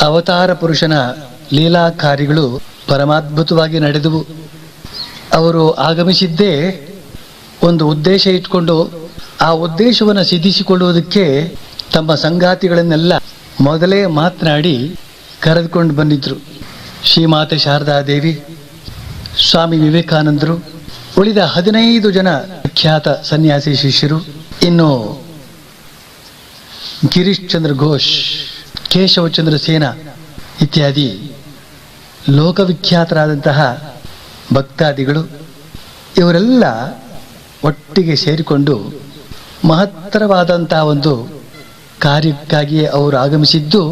ಅವತಾರ ಪುರುಷನ ಲೀಲಾ ಕಾರ್ಯಗಳು ಪರಮಾದ್ಭುತವಾಗಿ ನಡೆದವು. ಅವರು ಆಗಮಿಸಿದ್ದೇ ಒಂದು ಉದ್ದೇಶ ಇಟ್ಕೊಂಡು ಆ ಉದ್ದೇಶವನ್ನು ಸಿದ್ಧಿಸಿಕೊಳ್ಳುವುದಕ್ಕೆ ತಮ್ಮ ಸಂಗಾತಿಗಳನ್ನೆಲ್ಲ ಮೊದಲೇ ಮಾತನಾಡಿ ಕರೆದುಕೊಂಡು ಬಂದಿದ್ರು. ಶ್ರೀಮಾತೆ ಶಾರದಾದೇವಿ, ಸ್ವಾಮಿ ವಿವೇಕಾನಂದರು, ಉಳಿದ ಹದಿನೈದು ಜನ ಖ್ಯಾತ ಸನ್ಯಾಸಿ ಶಿಷ್ಯರು, ಇನ್ನು ಗಿರೀಶ್ ಚಂದ್ರ ಘೋಷ್ ಕೇಶವಚಂದ್ರ ಸೇನ ಇತ್ಯಾದಿ ಲೋಕವಿಖ್ಯಾತರಾದಂತಹ ಭಕ್ತಾದಿಗಳು ಇವರೆಲ್ಲ ಒಟ್ಟಿಗೆ ಸೇರಿಕೊಂಡು ಮಹತ್ತರವಾದಂತಹ ಒಂದು ಕಾರ್ಯಕ್ಕಾಗಿಯೇ ಅವರು ಆಗಮಿಸಿದ್ದು,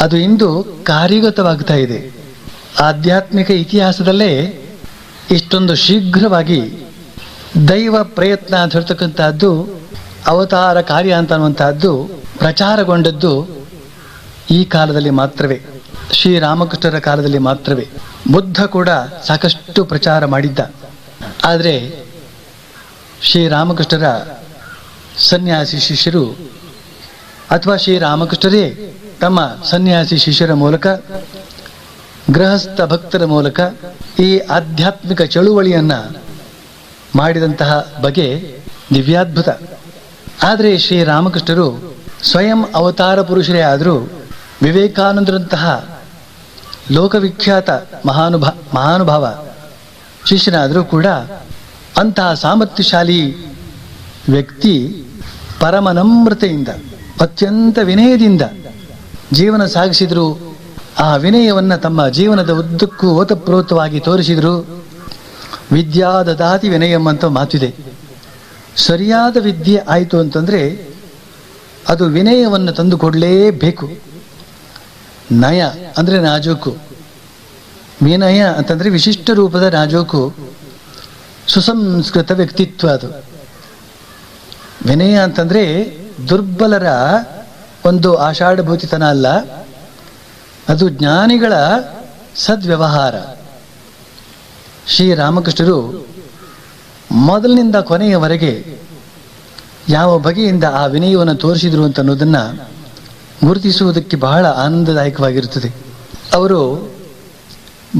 ಅದು ಇಂದು ಕಾರ್ಯಗತವಾಗ್ತಾ ಇದೆ. ಆಧ್ಯಾತ್ಮಿಕ ಇತಿಹಾಸದಲ್ಲೇ ಇಷ್ಟೊಂದು ಶೀಘ್ರವಾಗಿ ದೈವ ಪ್ರಯತ್ನ ಅಂತ ಹೇಳ್ತಕ್ಕಂತಹದ್ದು ಅವತಾರ ಕಾರ್ಯ ಅಂತ ಅನ್ನುವಂತಹದ್ದು ಪ್ರಚಾರಗೊಂಡದ್ದು ಈ ಕಾಲದಲ್ಲಿ ಮಾತ್ರವೇ ಶ್ರೀರಾಮಕೃಷ್ಣರ ಕಾಲದಲ್ಲಿ ಮಾತ್ರವೇ ಬುದ್ಧ ಕೂಡ ಸಾಕಷ್ಟು ಪ್ರಚಾರ ಮಾಡಿದ್ದ. ಆದರೆ ಶ್ರೀರಾಮಕೃಷ್ಣರ ಸನ್ಯಾಸಿ ಶಿಷ್ಯರು ಅಥವಾ ಶ್ರೀರಾಮಕೃಷ್ಣರೇ ತಮ್ಮ ಸನ್ಯಾಸಿ ಶಿಷ್ಯರ ಮೂಲಕ, ಗೃಹಸ್ಥ ಭಕ್ತರ ಮೂಲಕ ಈ ಆಧ್ಯಾತ್ಮಿಕ ಚಳುವಳಿಯನ್ನ ಮಾಡಿದಂತಹ ಬಗೆ ದಿವ್ಯಾದ್ಭುತ. ಆದರೆ ಶ್ರೀರಾಮಕೃಷ್ಣರು ಸ್ವಯಂ ಅವತಾರ ಪುರುಷರೇ ಆದರೂ ವಿವೇಕಾನಂದರಂತಹ ಲೋಕವಿಖ್ಯಾತ ಮಹಾನುಭಾ, ಮಹಾನುಭಾವ ಶಿಷ್ಯನಾದರೂ ಕೂಡ ಅಂತಹ ಸಾಮರ್ಥ್ಯಶಾಲಿ ವ್ಯಕ್ತಿ ಪರಮನಮ್ರತೆಯಿಂದ, ಅತ್ಯಂತ ವಿನಯದಿಂದ ಜೀವನ ಸಾಗಿಸಿದರು. ಆ ವಿನಯವನ್ನು ತಮ್ಮ ಜೀವನದ ಉದ್ದಕ್ಕೂ ಓತಪ್ರೋತವಾಗಿ ತೋರಿಸಿದರು. ವಿದ್ಯಾದದಾತಿ ವಿನಯಂ ಅಂತ ಮಾತಿದೆ. ಸರಿಯಾದ ವಿದ್ಯೆ ಆಯಿತು ಅಂತಂದ್ರೆ ಅದು ವಿನಯವನ್ನು ತಂದು ಕೊಡಲೇಬೇಕು. ನಯ ಅಂದ್ರೆ ರಾಜೋಕು ಮೀನಯ ಅಂತಂದ್ರೆ ವಿಶಿಷ್ಟ ರೂಪದ ರಾಜೋಕು ಸುಸಂಸ್ಕೃತ ವ್ಯಕ್ತಿತ್ವ ಅದು. ವಿನಯ ಅಂತಂದ್ರೆ ದುರ್ಬಲರ ಒಂದು ಆಷಾಢಭೂತಿತನ ಅಲ್ಲ. ಅದು ಜ್ಞಾನಿಗಳ ಸದ್ವ್ಯವಹಾರ. ಶ್ರೀರಾಮಕೃಷ್ಣರು ಮೊದಲಿನಿಂದ ಕೊನೆಯವರೆಗೆ ಯಾವ ಬಗೆಯಿಂದ ಆ ವಿನಯವನ್ನು ತೋರಿಸಿದ್ರು ಅಂತ ಅನ್ನೋದನ್ನ ಗುರುತಿಸುವುದಕ್ಕೆ ಬಹಳ ಆನಂದದಾಯಕವಾಗಿರುತ್ತದೆ. ಅವರು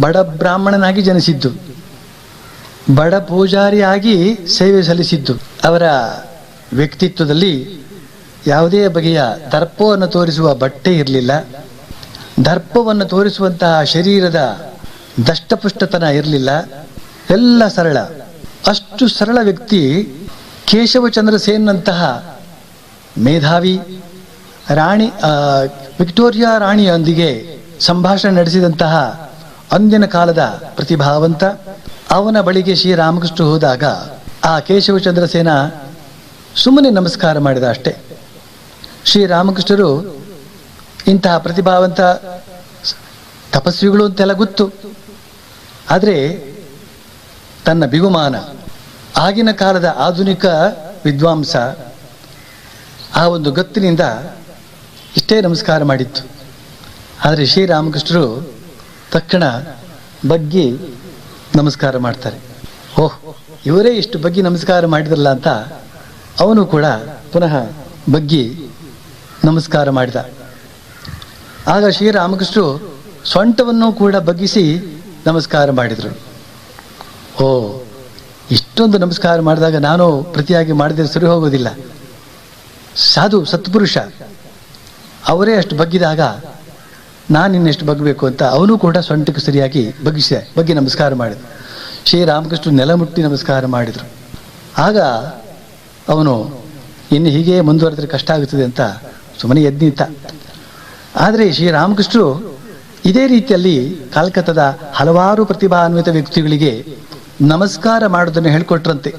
ಬಡ ಬ್ರಾಹ್ಮಣನಾಗಿ ಜನಿಸಿದ್ದು, ಬಡ ಪೂಜಾರಿಯಾಗಿ ಸೇವೆ ಸಲ್ಲಿಸಿದ್ದು. ಅವರ ವ್ಯಕ್ತಿತ್ವದಲ್ಲಿ ಯಾವುದೇ ಬಗೆಯ ದರ್ಪವನ್ನು ತೋರಿಸುವ ಬಟ್ಟೆ ಇರಲಿಲ್ಲ. ದರ್ಪವನ್ನು ತೋರಿಸುವಂತಹ ಶರೀರದ ದಷ್ಟಪುಷ್ಟತನ ಇರಲಿಲ್ಲ. ಎಲ್ಲ ಸರಳ. ಅಷ್ಟು ಸರಳ ವ್ಯಕ್ತಿ ಕೇಶವಚಂದ್ರ ಸೇನ್ನಂತಹ ಮೇಧಾವಿ ರಾಣಿ ವಿಕ್ಟೋರಿಯಾ ರಾಣಿಯೊಂದಿಗೆ ಸಂಭಾಷಣೆ ನಡೆಸಿದಂತಹ ಅಂದಿನ ಕಾಲದ ಪ್ರತಿಭಾವಂತ, ಅವನ ಬಳಿಗೆ ಶ್ರೀರಾಮಕೃಷ್ಣ ಹೋದಾಗ ಆ ಕೇಶವಚಂದ್ರ ಸೇನ ಸುಮ್ಮನೆ ನಮಸ್ಕಾರ ಮಾಡಿದ ಅಷ್ಟೇ. ಶ್ರೀರಾಮಕೃಷ್ಣರು ಇಂತಹ ಪ್ರತಿಭಾವಂತ ತಪಸ್ವಿಗಳು ಅಂತೆಲ್ಲ ಗೊತ್ತು. ಆದರೆ ತನ್ನ ಬಿಗುಮಾನ, ಆಗಿನ ಕಾಲದ ಆಧುನಿಕ ವಿದ್ವಾಂಸ, ಆ ಒಂದು ಗತ್ತಿನಿಂದ ಇಷ್ಟೇ ನಮಸ್ಕಾರ ಮಾಡಿತ್ತು. ಆದರೆ ಶ್ರೀರಾಮಕೃಷ್ಣರು ತಕ್ಷಣ ಬಗ್ಗಿ ನಮಸ್ಕಾರ ಮಾಡ್ತಾರೆ. ಓಹ್, ಇವರೇ ಇಷ್ಟು ಬಗ್ಗಿ ನಮಸ್ಕಾರ ಮಾಡಿದ್ರಲ್ಲ ಅಂತ ಅವನು ಕೂಡ ಪುನಃ ಬಗ್ಗಿ ನಮಸ್ಕಾರ ಮಾಡಿದ. ಆಗ ಶ್ರೀರಾಮಕೃಷ್ಣರು ಸ್ವಂಟವನ್ನು ಕೂಡ ಬಗ್ಗಿಸಿ ನಮಸ್ಕಾರ ಮಾಡಿದರು. ಓ, ಇಷ್ಟೊಂದು ನಮಸ್ಕಾರ ಮಾಡಿದಾಗ ನಾನು ಪ್ರತಿಯಾಗಿ ಮಾಡಿದರೆ ಸರಿ ಹೋಗೋದಿಲ್ಲ. ಸಾಧು ಸತ್ಪುರುಷ ಅವರೇ ಅಷ್ಟು ಬಗ್ಗಿದಾಗ ನಾನು ಇನ್ನೆಷ್ಟು ಬಗ್ಗಬೇಕು ಅಂತ ಅವನು ಕೂಡ ಸೊಂಟಕ್ಕೆ ಸರಿಯಾಗಿ ಬಗ್ಗಿಸಿದೆ, ಬಗ್ಗೆ ನಮಸ್ಕಾರ ಮಾಡಿದ ಶ್ರೀರಾಮಕೃಷ್ಣ ನೆಲ ಮುಟ್ಟಿ ನಮಸ್ಕಾರ ಮಾಡಿದರು. ಆಗ ಅವನು, ಇನ್ನು ಹೀಗೆ ಮುಂದುವರೆದ್ರೆ ಕಷ್ಟ ಆಗುತ್ತದೆ ಅಂತ ಸುಮ್ಮನೆ ಎದ್ದು ನಿಂತ. ಆದರೆ ಶ್ರೀರಾಮಕೃಷ್ಣರು ಇದೇ ರೀತಿಯಲ್ಲಿ ಕಲ್ಕತ್ತದ ಹಲವಾರು ಪ್ರತಿಭಾನ್ವಿತ ವ್ಯಕ್ತಿಗಳಿಗೆ ನಮಸ್ಕಾರ ಮಾಡೋದನ್ನು ಹೇಳ್ಕೊಟ್ರಂತೆ.